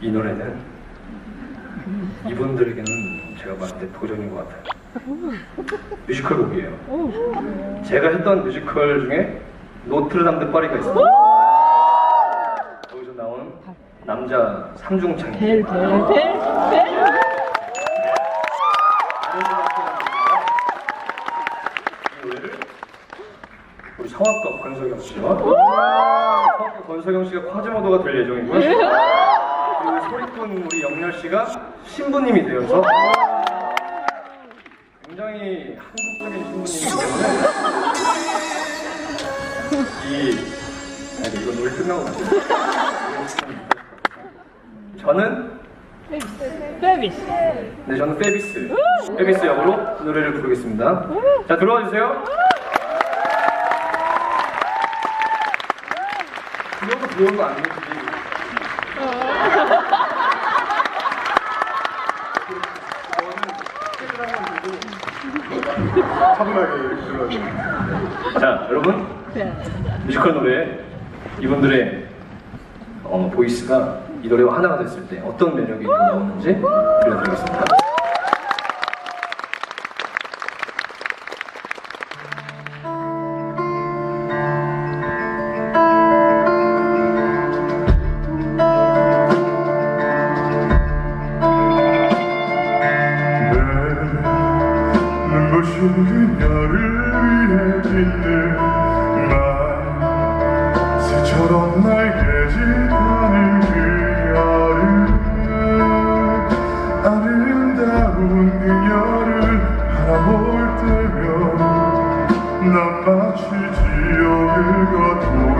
이 노래는 이분들에게는 제가 봤을 때 도전인 것 같아요. 뮤지컬 곡이에요. 제가 했던 뮤지컬 중에 노트르담 드 파리가 있어요. 거기서 나오는 남자 삼중창이 벨, 벨, 벨, 벨. 이 노래를 우리 성악가 권석영 씨와 성악가 권석영 씨가 화제모드가 될 예정이고요. 소리꾼 우리 영렬 씨가 신부님이 되어서 굉장히 한국적인 신부님이기 때문에 이 아니 이거 노래 끝나고 가요. 저는 베비스. 네 저는 페비스 페비스 역으로 노래를 부르겠습니다. 자 들어와 주세요. 거 들어온 거 아니에요? 차분하게 들어가세요. 자 여러분 뮤지컬 노래 이분들의 어, 보이스가 이 노래와 하나가 됐을 때 어떤 매력이 나오는지 들려드리겠습니다. 난 마치 지옥을 걷고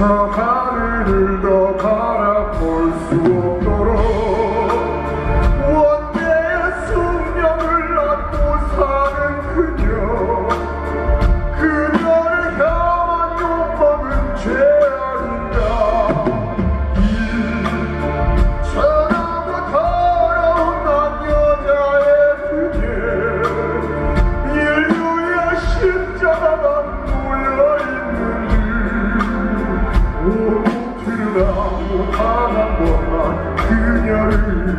저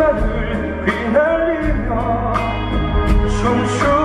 치마를 휘날리며 춤추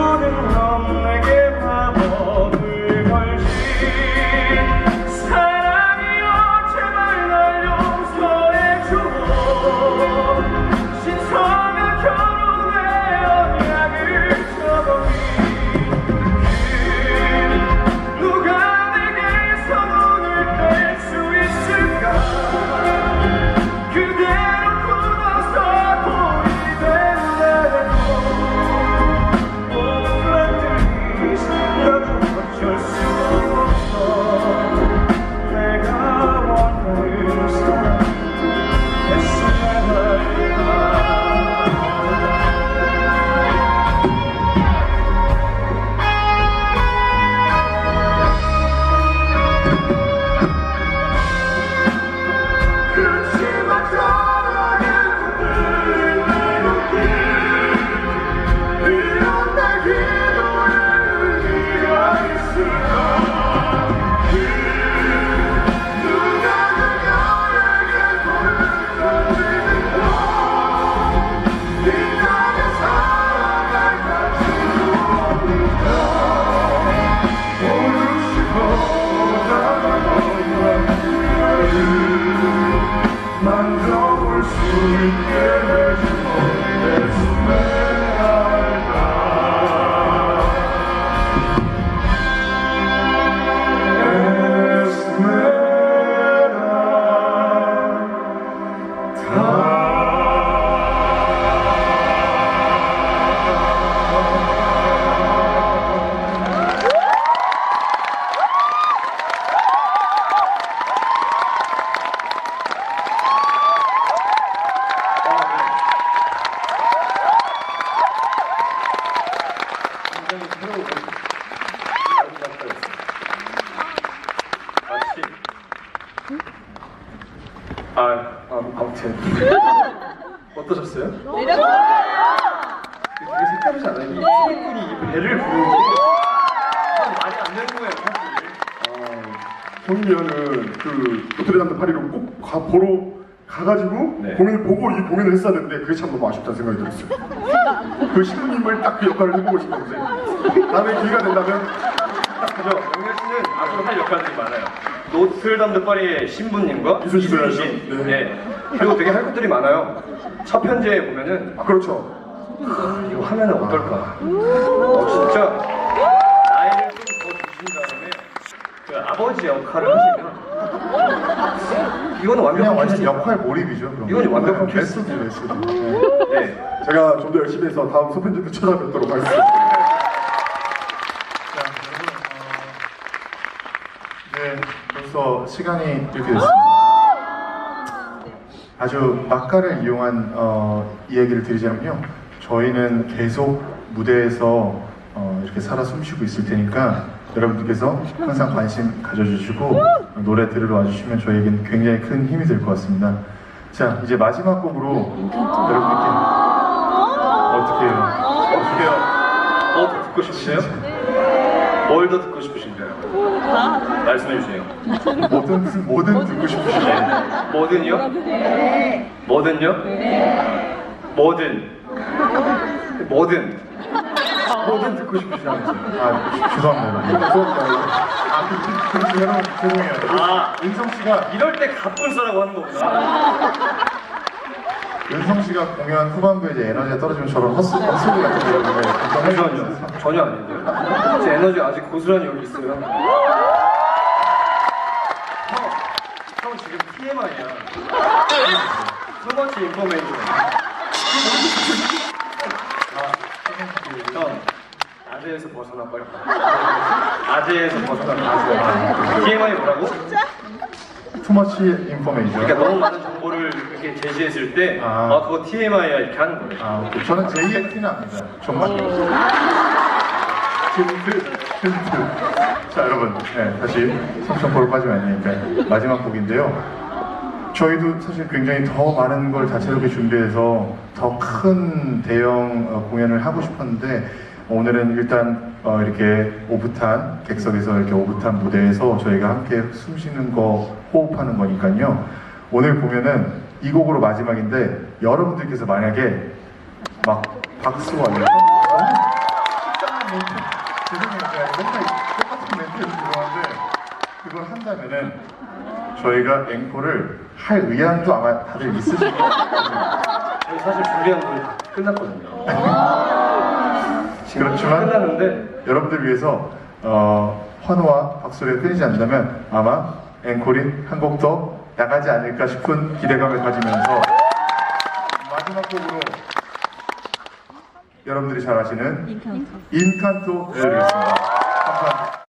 어떠셨어요? 이렇게 되게 색다르잖아요. 이 사기꾼이 이 배를 부르는 게 이건 말이 안 되는 거예요, 사실. 보면은 그 노트르담 파리로 꼭 가, 보러 가가지고 네. 공연을 보고 이 공연을 했었는데 그게 참 너무 아쉽다는 생각이 들었어요. 그 신부님을 딱 그 역할을 해보고 싶었는데 다음에 기회가 된다면 그죠? 영렬 씨는 앞으로 할 역할들이 많아요. 노틀담드 파리의 신부님과 이순신? 네. 네. 그리고 되게 할 것들이 많아요. 첫 편제에 보면은 아 그렇죠. 이거 하면은 어떨까? 어, 진짜 나이를 좀더 주신 다음에 그 아버지 역할을 하시면 이거는 그냥 완벽한 완전 캐스팅. 역할 몰입이죠. 그럼. 이건 완벽한 메소드 메소드. 네. 네. 제가 좀 더 열심히 해서 다음 소편제 때 찾아뵙도록 하겠습니다. 자, 여러분, 어, 이제 벌써 시간이 이렇게 됐습니다. 아주 막가를 이용한 어, 이야기를 드리자면요. 저희는 계속 무대에서 어, 이렇게 살아 숨쉬고 있을 테니까 여러분들께서 항상 관심 가져주시고 노래 들으러 와주시면 저희에겐 굉장히 큰 힘이 될 것 같습니다. 자, 이제 마지막 곡으로 여러분께 어떻게 해요? 어떻게 해요? 어, 더 듣고 싶으세요? 뭘 더 듣고 싶으신가요? 말씀해 주세요. 뭐든 뭐든 듣고 싶으시죠? 네. 뭐든요? 뭐든요? 뭐든. 뭐든. 뭐든 듣고 싶으시다면서요. 아 죄송합니다. 아 그, 그, 그, 여러분 죄송해요. 아. 은성 씨가 이럴 때 가쁜 써라고 하는 거구나. 은성 씨가 공연 후반부에 이제 에너지가 떨어지면 저런 헛소 헛소리 같은 거 여러분을 잠시만요. 전혀 아닌데요. 제 에너지 아직 고스란히 여기 있어요. 형, 형 지금 TMI야. Much information. 아, 형, 아재에서 벗어나 빨리. 아재에서 벗어나. TMI 뭐라고? 투머치 인포메이션. 그러니까 너무 많은 정보를 이렇게 제시했을 때, 아. 아, 그거 TMI야 이렇게 하는 거예요. 아 오케이. 저는 JMT는 압니다. 정말. 힌트 힌트. 자 여러분, 네, 다시 성청포로 빠지면 안 되니까 마지막 곡인데요. 저희도 사실 굉장히 더 많은 걸 다채롭게 준비해서 더 큰 대형 어, 공연을 하고 싶었는데 오늘은 일단 어, 이렇게 오붓한 객석에서 이렇게 오붓한 무대에서 저희가 함께 숨 쉬는 거 호흡하는 거니까요. 오늘 보면은 이 곡으로 마지막인데 여러분들께서 만약에 막 박수와 이런 너무 식상한 멘트 죄송해요 제가 맨날 똑같은 멘트를 들어가는데 그걸 한다면은 저희가 앵콜을 할 의향도 아마 다들 있으실 거예요 저희 사실 준비한 거 끝났거든요. 그렇지만 끝났는데 여러분들 위해서 어, 환호와 박수를 끊이지 않는다면 아마 앵콜이 한곡 더 나가지 않을까 싶은 기대감을 가지면서 마지막 곡으로 여러분들이 잘 아시는 인칸토 들려드리겠습니다. 감사합니다.